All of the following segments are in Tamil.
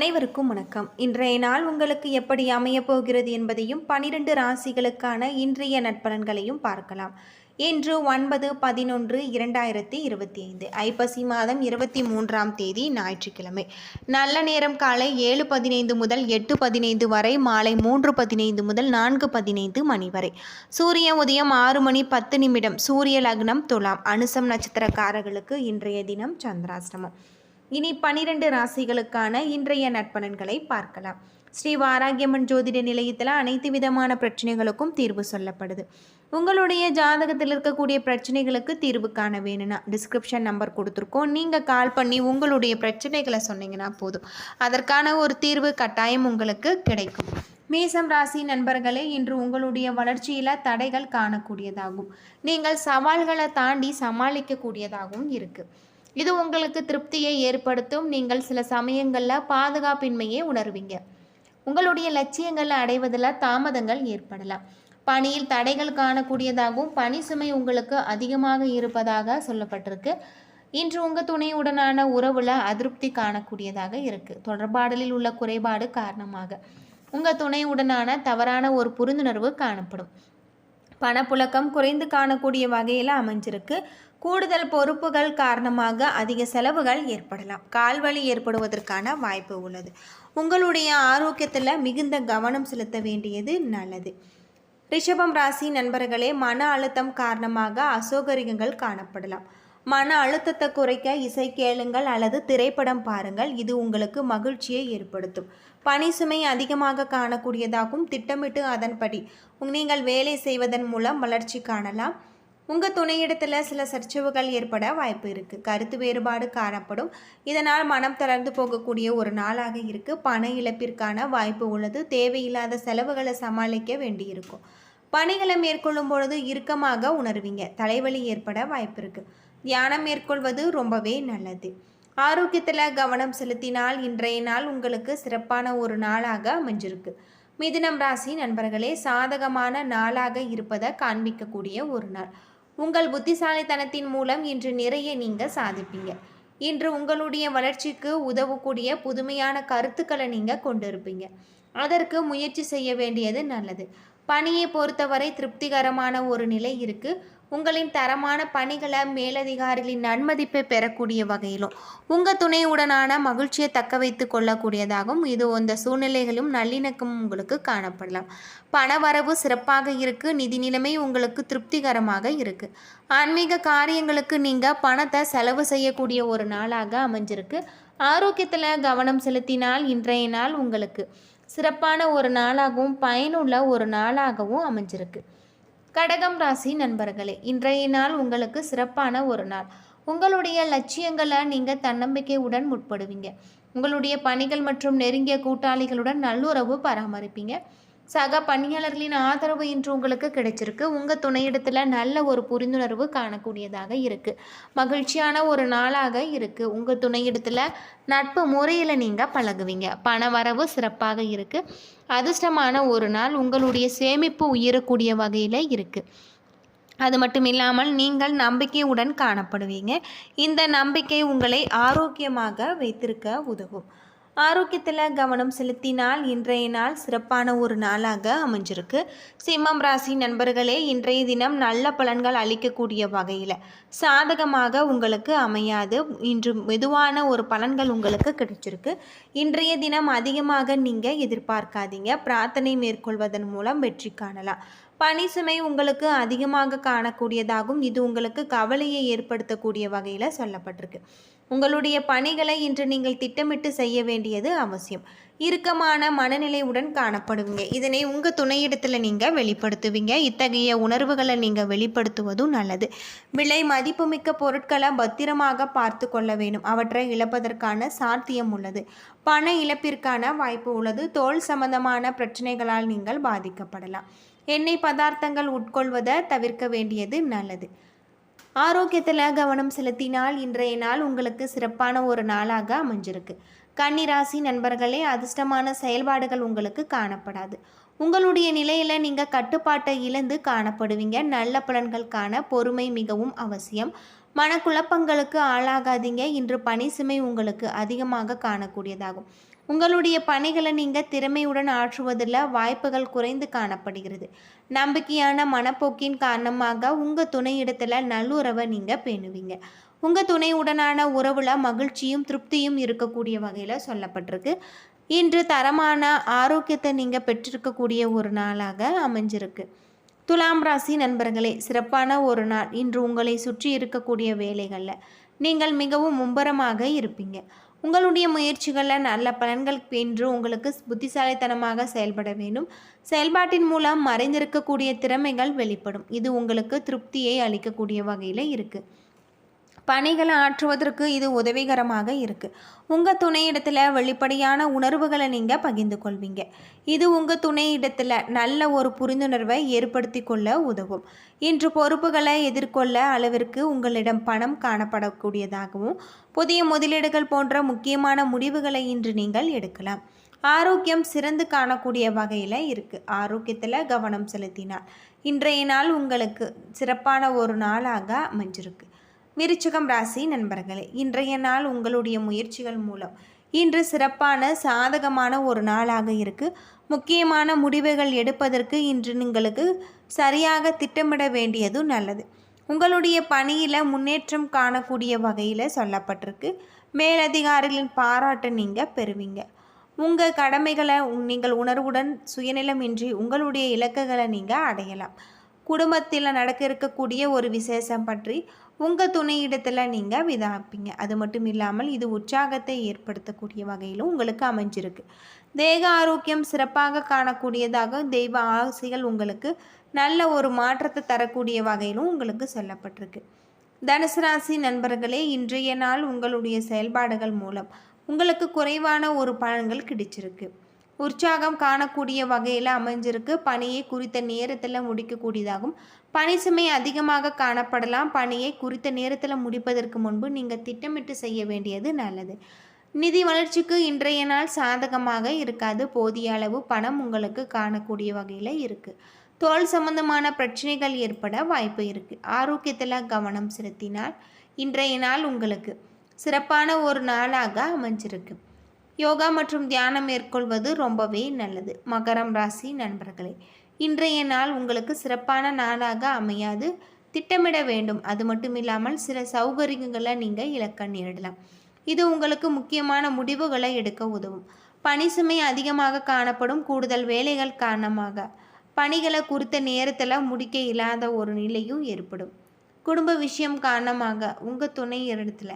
அனைவருக்கும் வணக்கம். இன்றைய நாள் உங்களுக்கு எப்படி அமையப் போகிறது என்பதையும் பனிரெண்டு ராசிகளுக்கான இன்றைய நட்பலன்களையும் பார்க்கலாம். இன்று ஒன்பது பதினொன்று இரண்டாயிரத்தி இருபத்தி ஐந்து. ஐப்பசி மாதம் இருபத்தி மூன்றாம் தேதி ஞாயிற்றுக்கிழமை. நல்ல நேரம் காலை ஏழு பதினைந்து முதல் எட்டு பதினைந்து வரை மாலை மூன்று பதினைந்து முதல் நான்கு பதினைந்து மணி வரை. சூரிய உதயம் ஆறு மணி பத்து நிமிடம். சூரிய லக்னம் துலாம். அனுசம் நட்சத்திரக்காரர்களுக்கு இன்றைய தினம் சந்திராஷ்டமம். இனி பனிரெண்டு ராசிகளுக்கான இன்றைய நட்பலன்களை பார்க்கலாம். ஸ்ரீ வாராகியம்மன் ஜோதிட நிலையத்தில் அனைத்து விதமான பிரச்சனைகளுக்கும் தீர்வு சொல்லப்படுது. உங்களுடைய ஜாதகத்தில் இருக்கக்கூடிய பிரச்சனைகளுக்கு தீர்வு காண வேணும்னா டிஸ்கிரிப்ஷன் நம்பர் கொடுத்துருக்கோம். நீங்கள் கால் பண்ணி உங்களுடைய பிரச்சனைகளை சொன்னீங்கன்னா போதும். அதற்கான ஒரு தீர்வு கட்டாயம் உங்களுக்கு கிடைக்கும். மேசம் ராசி நண்பர்களே இன்று உங்களுடைய வளர்ச்சியில் தடைகள் காணக்கூடியதாகும். நீங்கள் சவால்களை தாண்டி சமாளிக்கக்கூடியதாகவும் இருக்குது இது உங்களுக்கு திருப்தியை ஏற்படுத்தும். நீங்கள் சில சமயங்களில் பாதுகாப்பின்மையை உணர்வீங்க. உங்களுடைய லட்சியங்களை அடைவதில் தாமதங்கள் ஏற்படலாம். பணியில் தடைகள் காணக்கூடியதாகவும் பணி சுமை உங்களுக்கு அதிகமாக இருப்பதாக சொல்லப்பட்டிருக்கு. இன்று உங்கள் துணையுடனான உறவில் அதிருப்தி காணக்கூடியதாக இருக்குது தொடர்பாடலில் உள்ள குறைபாடு காரணமாக உங்கள் துணையுடனான தவறான ஒரு புரிந்துணர்வு காணப்படும். பணப்புழக்கம் குறைந்து காணக்கூடிய வகையில் அமைஞ்சிருக்கு. கூடுதல் பொறுப்புகள் காரணமாக அதிக செலவுகள் ஏற்படலாம். கால்வலி ஏற்படுவதற்கான வாய்ப்பு உள்ளது. உங்களுடைய ஆரோக்கியத்தில் மிகுந்த கவனம் செலுத்த வேண்டியது நல்லது. ரிஷபம் ராசி நண்பர்களே மன அழுத்தம் காரணமாக அசௌகரியங்கள் காணப்படலாம். மன அழுத்தத்தை குறைக்க இசை கேளுங்கள் அல்லது திரைப்படம் பாருங்கள். இது உங்களுக்கு மகிழ்ச்சியை ஏற்படுத்தும். பணி சுமை அதிகமாக காணக்கூடியதாகவும் திட்டமிட்டு அதன்படி நீங்கள் வேலை செய்வதன் மூலம் வளர்ச்சி காணலாம். உங்கள் துணையிடத்தில் சில சர்ச்சைவுகள் ஏற்பட வாய்ப்பு இருக்குது கருத்து வேறுபாடு காணப்படும். இதனால் மனம் தளர்ந்து போகக்கூடிய ஒரு நாளாக இருக்குது பண இழப்பிற்கான வாய்ப்பு உள்ளது. தேவையில்லாத செலவுகளை சமாளிக்க வேண்டியிருக்கும். பணிகளை மேற்கொள்ளும் பொழுது இறுக்கமாக உணர்வீங்க. தலைவலி ஏற்பட வாய்ப்பு இருக்குது தியானம் மேற்கொள்வது ரொம்பவே நல்லது. ஆரோக்கியத்தில் கவனம் செலுத்தினால் இன்றைய நாள் உங்களுக்கு சிறப்பான ஒரு நாளாக அமைஞ்சிருக்கு. மிதுனம் ராசி நண்பர்களே சாதகமான நாளாக இருப்பதை காண்பிக்கக்கூடிய ஒரு நாள். உங்கள் புத்திசாலித்தனத்தின் மூலம் இன்று நிறைய நீங்கள் சாதிப்பீங்க. இன்று உங்களுடைய வளர்ச்சிக்கு உதவக்கூடிய புதுமையான கருத்துக்களை நீங்கள் கொண்டிருப்பீங்க. அதற்கு முயற்சி செய்ய வேண்டியது நல்லது. பணியை பொறுத்தவரை திருப்திகரமான ஒரு நிலை இருக்குது உங்களின் தரமான பணிகளை மேலதிகாரிகளின் நன்மதிப்பை பெறக்கூடிய வகையிலும் உங்கள் துணையுடனான மகிழ்ச்சியை தக்க வைத்து கொள்ளக்கூடியதாகவும் இது அந்த சூழ்நிலைகளும் நல்லிணக்கமும் உங்களுக்கு காணப்படலாம். பண வரவு சிறப்பாக இருக்குது நிதி நிலைமை உங்களுக்கு திருப்திகரமாக இருக்குது ஆன்மீக காரியங்களுக்கு நீங்கள் பணத்தை செலவு செய்யக்கூடிய ஒரு நாளாக அமைஞ்சிருக்கு. ஆரோக்கியத்தில் கவனம் செலுத்தினால் இன்றைய நாள் உங்களுக்கு சிறப்பான ஒரு நாளாகவும் பயனுள்ள ஒரு நாளாகவும் அமைஞ்சிருக்கு. கடகம் ராசி நண்பர்களே இன்றைய நாள் உங்களுக்கு சிறப்பான ஒரு நாள். உங்களுடைய லட்சியங்களை நீங்கள் தன்னம்பிக்கையுடன் முற்படுவீங்க. உங்களுடைய பணிகள் மற்றும் நெருங்கிய கூட்டாளிகளுடன் நல்லுறவு பராமரிப்பீங்க. சக பணியாளர்களின் ஆதரவு இன்று உங்களுக்கு கிடைச்சிருக்கு. உங்கள் துணையிடத்தில் நல்ல ஒரு புரிந்துணர்வு காணக்கூடியதாக இருக்குது மகிழ்ச்சியான ஒரு நாளாக இருக்குது உங்கள் துணையிடத்தில் நட்பு முறையில் நீங்கள் பழகுவீங்க. பண வரவு சிறப்பாக இருக்குது அதிர்ஷ்டமான ஒரு நாள் உங்களுடைய சேமிப்பு உயரக்கூடிய வகையில் இருக்குது அது மட்டும் இல்லாமல் நீங்கள் நம்பிக்கையுடன் காணப்படுவீங்க. இந்த நம்பிக்கை உங்களை ஆரோக்கியமாக வைத்திருக்க உதவும். ஆரோக்கியத்தில் கவனம் செலுத்தினால் இன்றைய நாள் சிறப்பான ஒரு நாளாக அமைஞ்சிருக்கு. சிம்மம் ராசி நண்பர்களே இன்றைய தினம் நல்ல பலன்கள் அளிக்கக்கூடிய வகையில் சாதகமாக உங்களுக்கு அமையாது. இன்று மெதுவான ஒரு பலன்கள் உங்களுக்கு கிடைச்சிருக்கு. இன்றைய தினம் அதிகமாக நீங்கள் எதிர்பார்க்காதீங்க. பிரார்த்தனை மேற்கொள்வதன் மூலம் வெற்றி காணலாம். பனி சுமை உங்களுக்கு அதிகமாக காணக்கூடியதாகும். இது உங்களுக்கு கவலையை ஏற்படுத்தக்கூடிய வகையில் சொல்லப்பட்டிருக்கு. உங்களுடைய பணிகளை இன்று நீங்கள் திட்டமிட்டு செய்ய வேண்டியது அவசியம். இறுக்கமான மனநிலையுடன் காணப்படுவீங்க. இதனை உங்கள் துணையிடத்தில் நீங்கள் வெளிப்படுத்துவீங்க. இத்தகைய உணர்வுகளை நீங்கள் வெளிப்படுத்துவதும் நல்லது. விலை மதிப்புமிக்க பொருட்களை பத்திரமாக பார்த்து கொள்ள வேண்டும். அவற்றை இழப்பதற்கான சாத்தியம் உள்ளது. பண இழப்பிற்கான வாய்ப்பு உள்ளது. தோல் சம்பந்தமான பிரச்சனைகளால் நீங்கள் பாதிக்கப்படலாம். எண்ணெய் பதார்த்தங்கள் உட்கொள்வதை தவிர்க்க வேண்டியது நல்லது. ஆரோக்கியத்தில் கவனம் செலுத்தினால் இன்றைய நாள் உங்களுக்கு சிறப்பான ஒரு நாளாக அமைஞ்சிருக்கு. கன்னிராசி நண்பர்களே அதிர்ஷ்டமான செயல்பாடுகள் உங்களுக்கு காணப்படாது. உங்களுடைய நிலையில் நீங்கள் கட்டுப்பாட்டை இழந்து காணப்படுவீங்க. நல்ல பலன்கள் காண பொறுமை மிகவும் அவசியம். மனக்குழப்பங்களுக்கு ஆளாகாதீங்க. இன்று பணி சுமை உங்களுக்கு அதிகமாக காணக்கூடியதாகும். உங்களுடைய பணிகளை நீங்கள் திறமையுடன் ஆற்றுவதில் வாய்ப்புகள் குறைந்து காணப்படுகிறது. நம்பிக்கையான மனப்போக்கின் காரணமாக உங்கள் துணையிடத்தில் நல்லுறவை நீங்கள் பேணுவீங்க. உங்கள் துணையுடனான உறவில் மகிழ்ச்சியும் திருப்தியும் இருக்கக்கூடிய வகையில் சொல்லப்பட்டிருக்கு. இன்று தரமான ஆரோக்கியத்தை நீங்கள் பெற்றிருக்கக்கூடிய ஒரு நாளாக அமைஞ்சிருக்கு. துலாம் ராசி நண்பர்களே சிறப்பான ஒரு நாள். இன்று உங்களை சுற்றி இருக்கக்கூடிய வேலைகளில் நீங்கள் மிகவும் மும்பரமாக இருப்பீங்க. உங்களுடைய முயற்சிகளில் நல்ல பலன்கள் என்று உங்களுக்கு புத்திசாலித்தனமாக செயல்பட வேண்டும். செயல்பாட்டின் மூலம் மறைந்திருக்கக்கூடிய திறமைகள் வெளிப்படும். இது உங்களுக்கு திருப்தியை அளிக்கக்கூடிய வகையில் இருக்குது பணிகளை ஆற்றுவதற்கு இது உதவிகரமாக இருக்குது உங்கள் துணையிடத்தில் வெளிப்படையான உணர்வுகளை நீங்கள் பகிர்ந்து கொள்வீங்க. இது உங்கள் துணையிடத்தில் நல்ல ஒரு புரிந்துணர்வை ஏற்படுத்தி கொள்ள உதவும். இன்று பொறுப்புகளை எதிர்கொள்ள அளவிற்கு உங்களிடம் பணம் காணப்படக்கூடியதாகவும் புதிய முதலீடுகள் போன்ற முக்கியமான முடிவுகளை இன்று நீங்கள் எடுக்கலாம். ஆரோக்கியம் சிறந்து காணக்கூடிய வகையில் இருக்குது ஆரோக்கியத்தில் கவனம் செலுத்தினால் இன்றைய நாள் உங்களுக்கு சிறப்பான ஒரு நாளாக அமைஞ்சிருக்கு. விருச்சிகம் ராசி நண்பர்களே இன்றைய நாள் உங்களுடைய முயற்சிகள் மூலம். இன்று சிறப்பான சாதகமான ஒரு நாளாக இருக்குது முக்கியமான முடிவுகள் எடுப்பதற்கு இன்று உங்களுக்கு சரியாக திட்டமிட வேண்டியதும் நல்லது. உங்களுடைய பணியில் முன்னேற்றம் காணக்கூடிய வகையில் சொல்லப்பட்டிருக்கு. மேலதிகாரிகளின் பாராட்டை நீங்கள் பெறுவீங்க. உங்கள் கடமைகளை நீங்கள் உணர்வுடன் சுயநிலமின்றி உங்களுடைய இலக்குகளை நீங்கள் அடையலாம். குடும்பத்தில் நடக்க இருக்கக்கூடிய ஒரு விசேஷம் பற்றி உங்கள் துணையிடத்தில் நீங்கள் விதாப்பிங்க. அது மட்டும் இல்லாமல் இது உற்சாகத்தை ஏற்படுத்தக்கூடிய வகையிலும் உங்களுக்கு அமைஞ்சிருக்கு. தேக ஆரோக்கியம் சிறப்பாக காணக்கூடியதாக தெய்வ ஆசைகள் உங்களுக்கு நல்ல ஒரு மாற்றத்தை தரக்கூடிய வகையிலும் உங்களுக்கு சொல்லப்பட்டிருக்கு. தனுசு ராசி நண்பர்களே இன்றைய நாள் உங்களுடைய செயல்பாடுகள் மூலம் உங்களுக்கு குறைவான ஒரு பலன்கள் கிடைச்சிருக்கு. உற்சாகம் காணக்கூடிய வகையில் அமைஞ்சிருக்கு. பணியை குறித்த நேரத்தில் முடிக்கக்கூடியதாகும். பணி சுமை அதிகமாக காணப்படலாம். பணியை குறித்த நேரத்தில் முடிப்பதற்கு முன்பு நீங்கள் திட்டமிட்டு செய்ய வேண்டியது நல்லது. நிதி வளர்ச்சிக்கு இன்றைய நாள் சாதகமாக இருக்காது. போதிய அளவு பணம் உங்களுக்கு காணக்கூடிய வகையில் இருக்குது தோல் சம்பந்தமான பிரச்சனைகள் ஏற்பட வாய்ப்பு இருக்குது ஆரோக்கியத்தில் கவனம் செலுத்தினால் இன்றைய நாள் உங்களுக்கு சிறப்பான ஒரு நாளாக அமைஞ்சிருக்கு. யோகா மற்றும் தியானம் மேற்கொள்வது ரொம்பவே நல்லது. மகரம் ராசி நண்பர்களே இன்றைய நாள் உங்களுக்கு சிறப்பான நாளாக அமையாது. திட்டமிட வேண்டும். அது மட்டும் இல்லாமல் சில சௌகரியங்களை நீங்கள் இழக்க நேரிடலாம். இது உங்களுக்கு முக்கியமான முடிவுகளை எடுக்க உதவும். பணி சுமை அதிகமாக காணப்படும். கூடுதல் வேலைகள் காரணமாக பணிகளை குறித்த நேரத்தில் முடிக்க இல்லாத ஒரு நிலையும் ஏற்படும். குடும்ப விஷயம் காரணமாக உங்கள் துணை இடத்துல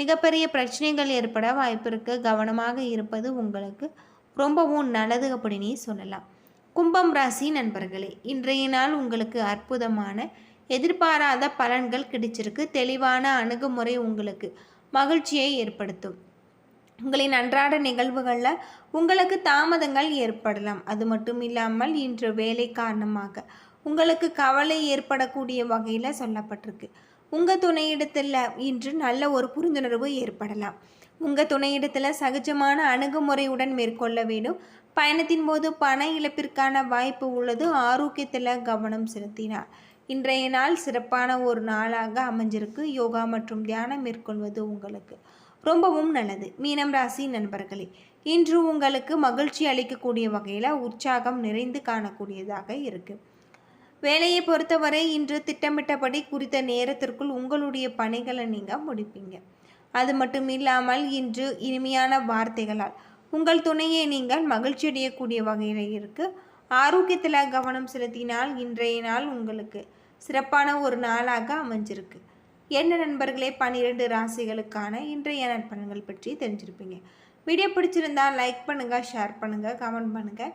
மிகப்பெரிய பிரச்சனைகள் ஏற்பட வாய்ப்பு இருக்குது கவனமாக இருப்பது உங்களுக்கு ரொம்பவும் நல்லது அப்படின்னு சொல்லலாம். கும்பம் ராசி நண்பர்களே இன்றைய நாள் உங்களுக்கு அற்புதமான எதிர்பாராத பலன்கள் கிடைச்சிருக்கு. தெளிவான அணுகுமுறை உங்களுக்கு மகிழ்ச்சியை ஏற்படுத்தும். உங்களின் அன்றாட நிகழ்வுகளில் உங்களுக்கு தாமதங்கள் ஏற்படலாம். அது மட்டும் இல்லாமல் இன்று வேலை காரணமாக உங்களுக்கு கவலை ஏற்படக்கூடிய வகையில் சொல்லப்பட்டிருக்கு. உங்கள் துணையிடத்தில் இன்று நல்ல ஒரு புரிந்துணர்வு ஏற்படலாம். உங்கள் துணையிடத்தில் சகஜமான அணுகுமுறையுடன் மேற்கொள்ள வேண்டும். பயணத்தின் போது பண இழப்பிற்கான வாய்ப்பு உள்ளது. ஆரோக்கியத்தில் கவனம் செலுத்தினார் இன்றைய நாள் சிறப்பான ஒரு நாளாக அமைஞ்சிருக்கு. யோகா மற்றும் தியானம் மேற்கொள்வது உங்களுக்கு ரொம்பவும் நல்லது. மீனம் ராசி நண்பர்களே இன்று உங்களுக்கு மகிழ்ச்சி அளிக்கக்கூடிய வகையில் உற்சாகம் நிறைந்து காணக்கூடியதாக இருக்குது வேலையை பொறுத்தவரை இன்று திட்டமிட்டபடி குறித்த நேரத்திற்குள் உங்களுடைய பணிகளை நீங்கள் முடிப்பீங்க. அது மட்டும் இல்லாமல் இன்று இனிமையான வார்த்தைகளால் உங்கள் துணையை நீங்கள் மகிழ்ச்சி அடையக்கூடிய வகையில் இருக்குது ஆரோக்கியத்தில் கவனம் செலுத்தினால் இன்றைய நாள் உங்களுக்கு சிறப்பான ஒரு நாளாக அமைஞ்சிருக்கு. என்ன நண்பர்களே பன்னிரெண்டு ராசிகளுக்கான இன்றைய நற்பலன்கள் பற்றி தெரிஞ்சிருப்பீங்க. வீடியோ பிடிச்சிருந்தால் லைக் பண்ணுங்கள் ஷேர் பண்ணுங்கள் கமெண்ட் பண்ணுங்கள்